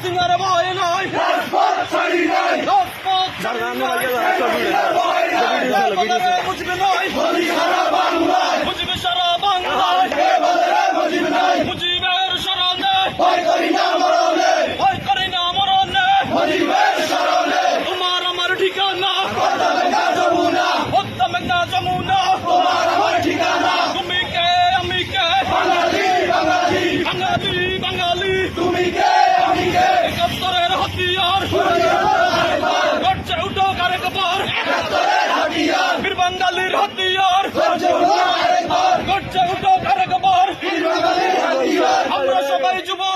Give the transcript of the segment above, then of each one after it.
হাসিনার ভয় রাজপথ বুঝবে নয় বুঝবে সারা বাংলায়। মুজিবের স্মরণে। ভয় করি না মরণে। তোমার আমার ঠিকানা। হত্যা মেঘনা যমুনা। তুমি কে আমি কে? বাঙালি। বাঙালি।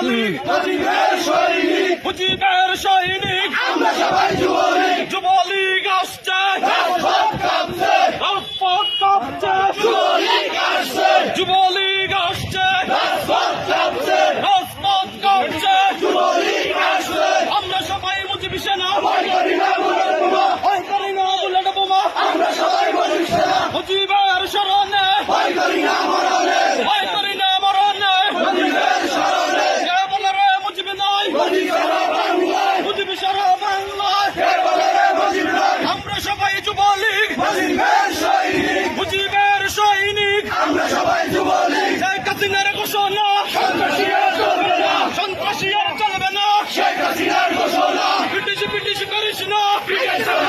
সৈনিক মুজিবের সৈনিক। আমরা সবাই যুবলীগ। যুবলীগ আসছে। যুবলীগ আসছে। যুবলীগ আসছে। আমরা সবাই মুজিব সেনা। ¡No!